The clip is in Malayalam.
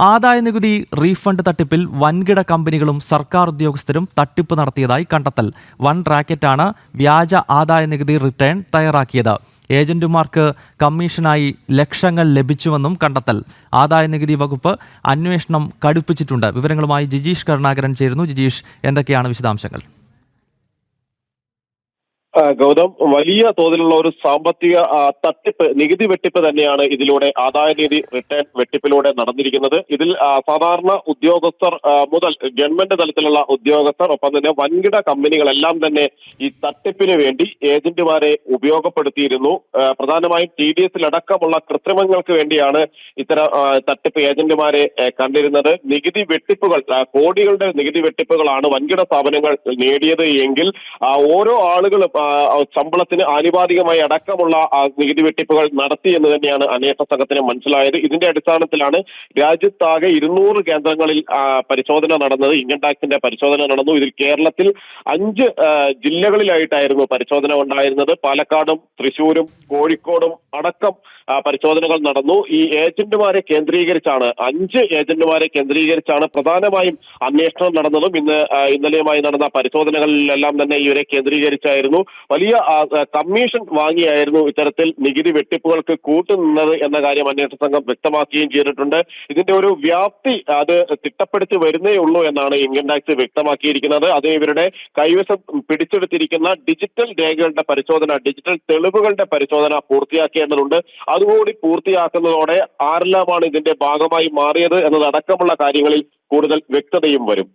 ആദായ നികുതി റീഫണ്ട് തട്ടിപ്പിൽ വൻകിട കമ്പനികളും സർക്കാർ ഉദ്യോഗസ്ഥരും തട്ടിപ്പ് നടത്തിയതായി കണ്ടെത്തൽ. വൻ റാക്കറ്റാണ് വ്യാജ ആദായ നികുതി റിട്ടേൺ തയ്യാറാക്കിയത്. ഏജന്റുമാർക്ക് കമ്മീഷനായി ലക്ഷങ്ങൾ ലഭിച്ചുവെന്നും കണ്ടെത്തൽ. ആദായ നികുതി വകുപ്പ് അന്വേഷണം കടുപ്പിച്ചിട്ടുണ്ട്. വിവരങ്ങളുമായി ജിജീഷ് കരുണാകരൻ ചേരുന്നു. ജിജീഷ് എന്തൊക്കെയാണ് വിശദാംശങ്ങൾ? ഗൗതം വലിയ തോതിലുള്ള ഒരു സാമ്പത്തിക തട്ടിപ്പ് നികുതി വെട്ടിപ്പ് തന്നെയാണ് ഇതിലൂടെ ആദായ നികുതി റിട്ടേൺ വെട്ടിപ്പിലൂടെ നടന്നിരിക്കുന്നത്. ഇതിൽ സാധാരണ ഉദ്യോഗസ്ഥർ മുതൽ ഗവൺമെന്റ് തലത്തിലുള്ള ഉദ്യോഗസ്ഥർ ഒപ്പം തന്നെ വൻകിട കമ്പനികളെല്ലാം തന്നെ ഈ തട്ടിപ്പിന് വേണ്ടി ഏജന്റുമാരെ ഉപയോഗപ്പെടുത്തിയിരുന്നു. പ്രധാനമായും ടി ഡി എസിലടക്കമുള്ള കൃത്രിമങ്ങൾക്ക് വേണ്ടിയാണ് ഇത്തരം തട്ടിപ്പ് ഏജന്റുമാരെ കണ്ടിരുന്നത്. നികുതി വെട്ടിപ്പുകൾ കോടികളുടെ നികുതി വെട്ടിപ്പുകളാണ് വൻകിട സ്ഥാപനങ്ങൾ നേടിയത് എങ്കിൽ ഓരോ ആളുകളും ശമ്പളത്തിന് ആനുപാതികമായി അടക്കമുള്ള നികുതി വെട്ടിപ്പുകൾ നടത്തി എന്ന് തന്നെയാണ് അന്വേഷണ സംഘത്തിന് മനസ്സിലായത്. ഇതിന്റെ അടിസ്ഥാനത്തിലാണ് രാജ്യത്താകെ ഇരുന്നൂറ് കേന്ദ്രങ്ങളിൽ പരിശോധന നടന്നത്. ഇൻകം ടാക്സിന്റെ പരിശോധന നടന്നു. ഇതിൽ കേരളത്തിൽ അഞ്ച് ജില്ലകളിലായിട്ടായിരുന്നു പരിശോധന ഉണ്ടായിരുന്നത്. പാലക്കാടും തൃശൂരും കോഴിക്കോടും അടക്കം പരിശോധനകൾ നടന്നു. ഈ ഏജന്റുമാരെ കേന്ദ്രീകരിച്ചാണ് അഞ്ച് ഏജന്റുമാരെ കേന്ദ്രീകരിച്ചാണ് പ്രധാനമായും അന്വേഷണം നടന്നതും. ഇന്ന് ഇന്നലെയുമായി നടന്ന പരിശോധനകളിലെല്ലാം തന്നെ ഇവരെ കേന്ദ്രീകരിച്ചായിരുന്നു. വലിയ കമ്മീഷൻ വാങ്ങിയായിരുന്നു ഇത്തരത്തിൽ നികുതി വെട്ടിപ്പുകൾക്ക് കൂട്ടുനിന്നത് എന്ന കാര്യം അന്വേഷണ സംഘം വ്യക്തമാക്കുകയും ചെയ്തിട്ടുണ്ട്. ഇതിന്റെ ഒരു വ്യാപ്തി അത് തിട്ടപ്പെടുത്തി വരുന്നേ ഉള്ളൂ എന്നാണ് ഇൻകം ടാക്സ് വ്യക്തമാക്കിയിരിക്കുന്നത്. അത് ഇവരുടെ കൈവശം പിടിച്ചെടുത്തിരിക്കുന്ന ഡിജിറ്റൽ രേഖകളുടെ പരിശോധന ഡിജിറ്റൽ തെളിവുകളുടെ പരിശോധന പൂർത്തിയാക്കേണ്ടതുണ്ട് അതുകൂടി പൂർത്തിയാക്കുന്നതോടെ ആരെല്ലാമാണ് ഇതിന്റെ ഭാഗമായി മാറിയത് എന്നതടക്കമുള്ള കാര്യങ്ങളിൽ കൂടുതൽ വ്യക്തതയും വരും.